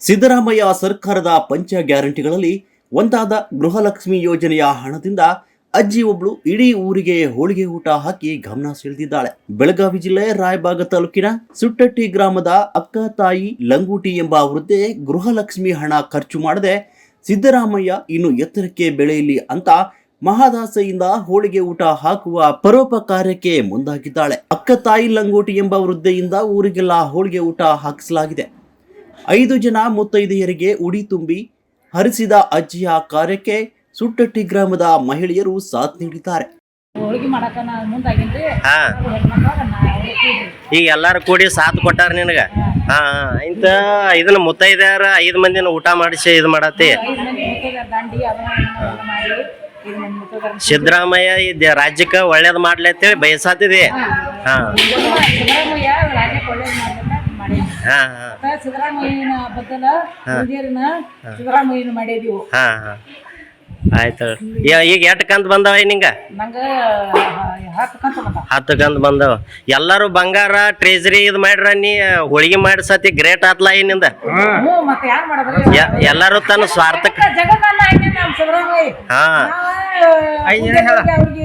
ಸಿದ್ದರಾಮಯ್ಯ ಸರ್ಕಾರದ ಪಂಚ ಗ್ಯಾರಂಟಿಗಳಲ್ಲಿ ಒಂದಾದ ಗೃಹಲಕ್ಷ್ಮಿ ಯೋಜನೆಯ ಹಣದಿಂದ ಅಜ್ಜಿ ಒಬ್ಳು ಇಡೀ ಊರಿಗೆ ಹೋಳಿಗೆ ಊಟ ಹಾಕಿ ಗಮನ ಸೆಳೆದಿದ್ದಾಳೆ. ಬೆಳಗಾವಿ ಜಿಲ್ಲೆ ರಾಯಬಾಗ ತಾಲೂಕಿನ ಸುಟ್ಟಟ್ಟಿ ಗ್ರಾಮದ ಅಕ್ಕ ತಾಯಿ ಲಂಗೂಟಿ ಎಂಬ ವೃದ್ಧೆ ಗೃಹಲಕ್ಷ್ಮಿ ಹಣ ಖರ್ಚು ಮಾಡದೆ ಸಿದ್ದರಾಮಯ್ಯ ಇನ್ನು ಎತ್ತರಕ್ಕೆ ಬೆಳೆಯಲಿ ಅಂತ ಮಹಾದಾಸೆಯಿಂದ ಹೋಳಿಗೆ ಊಟ ಹಾಕುವ ಪರೋಪಕಾರ್ಯಕ್ಕೆ ಮುಂದಾಗಿದ್ದಾಳೆ. ಅಕ್ಕ ತಾಯಿ ಲಂಗೋಟಿ ಎಂಬ ವೃದ್ಧೆಯಿಂದ ಊರಿಗೆಲ್ಲ ಹೋಳಿಗೆ ಊಟ ಹಾಕಿಸಲಾಗಿದೆ. ಐದು ಜನ ಮುತ್ತೈದೆಯರಿಗೆ ಉಡಿ ತುಂಬಿ ಹರಿಸಿದ ಅಜ್ಜಿಯ ಕಾರ್ಯಕ್ಕೆ ಸುಟ್ಟಟ್ಟಿ ಗ್ರಾಮದ ಮಹಿಳೆಯರು ಸಾಥ್ ನೀಡಿದ್ದಾರೆ. ಈಗ ಎಲ್ಲಾರು ಕೂಡಿ ಸಾಥ್ ಕೊಟ್ಟಾರ ನಿನಗ? ಹಾ. ಇಂತ ಇದನ್ನ ಮುತ್ತೈದ್ಯಾರ ಐದ್ ಮಂದಿನ ಊಟ ಮಾಡಿಸಿ ಇದು ಮಾಡತ್ತಿ? ಸಿದ್ದರಾಮಯ್ಯ ಈ ರಾಜ್ಯಕ್ಕೆ ಒಳ್ಳೇದು ಒಳ್ಳೇದ್ ಮಾಡ್ಲಿ ಅಂತೇಳಿ ಬಯಸಾತಿದಿ? ಹಾ. ಮಾಡಿ ಹಾ. ಸಿದ್ದರಾಮಯ್ಯನ ಬದಲ ಹಿರಿಯರನ್ನ ಸಿದ್ದರಾಮಯ್ಯನ ಮಾಡಿದೀವು ಹಾ ಹಾ. ಆಯ್ತು ಈಗ ಎಷ್ಟು ಕಂತ ಬಂದವ ನಿಂಗ? ನಂಗ ಹತ್ತು ಕಂತ ಬಂದ ಹತ್ತು ಕಂತ್ ಬಂದವ. ಎಲ್ಲಾರು ಬಂಗಾರ ಟ್ರೇಜರಿ ಇದು ಮಾಡ್ರ ನೀ ಹೋಳಿಗೆ ಮಾಡಿಸತಿ ಗ್ರೇಟ್ ಆತ್ಲ ಏನಿಂದ ಮತ್ತೆ ಯಾರು ಮಾಡಿದ್ರಿ? ಎಲ್ಲಾರು ತನ್ನ ಸ್ವಾರ್ಥಕ್ಕೆ ಹಾ. ಅವ್ರಿಗೆ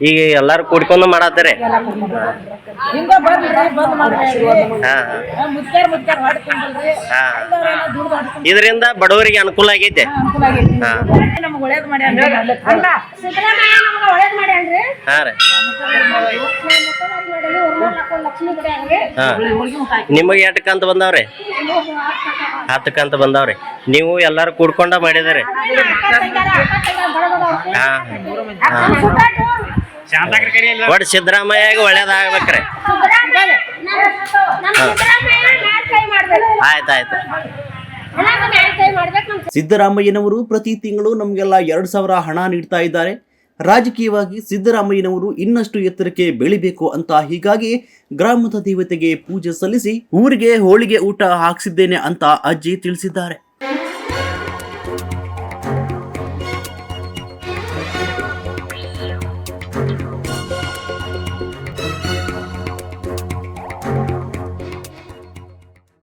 ಈಗ ಎಲ್ಲಾರು ಕೂಡ್ಕೊಂಡು ಮಾಡತ್ತಾರೆ. ಹಿಂಗ ಬಂದ್ ಹಾ ಇದರಿಂದ ಬಡವರಿಗೆ ಅನುಕೂಲ ಆಗೈತೆ ಹಾ. ನಮ್ಗೆ ಒಳ್ಳೇದ್ ಮಾಡ್ಯಾನ್ರಿ ಅಲ್ಲ ಸಿದ್ದರಾಮಯ್ಯ ನಮ್ಗೆ ಒಳ್ಳೇದ್ ಮಾಡ್ಯಾನ್ರಿ ಹಾ ರೀ ನಿಮಗೆ ಎಷ್ಟು ಕಂತ ಬಂದವ್ರಿ ಹತ್ತು ಕಂತ ಬಂದವ್ರಿ ನೀವು ಎಲ್ಲಾರು ಕೂಡ್ಕೊಂಡ ಮಾಡಿದಾರೆ ಹಾ ಹಾ ಒಟ್ಟು ಸಿದ್ದರಾಮಯ್ಯಾಗ ಒಳ್ಳೇದಾಗ್ಬೇಕ್ರಿ. ಸಿದ್ದರಾಮಯ್ಯ ಮಾಡ್ಬೇಕು. ಆಯ್ತಾಯ್ತು ಸಿದ್ದರಾಮಯ್ಯನವರು ಪ್ರತಿ ತಿಂಗಳು ನಮಗೆಲ್ಲ ಎರಡು ಸಾವಿರ ಹಣ ನೀಡ್ತಾ ಇದ್ದಾರೆ. ರಾಜಕೀಯವಾಗಿ ಸಿದ್ದರಾಮಯ್ಯನವರು ಇನ್ನಷ್ಟು ಎತ್ತರಕ್ಕೆ ಬೆಳಿಬೇಕು ಅಂತ ಹೀಗಾಗಿ ಗ್ರಾಮದ ದೇವತೆಗೆ ಪೂಜೆ ಸಲ್ಲಿಸಿ ಊರಿಗೆ ಹೋಳಿಗೆ ಊಟ ಹಾಕ್ಸಿದ್ದೇನೆ ಅಂತ ಅಜ್ಜಿ ತಿಳಿಸಿದ್ದಾರೆ.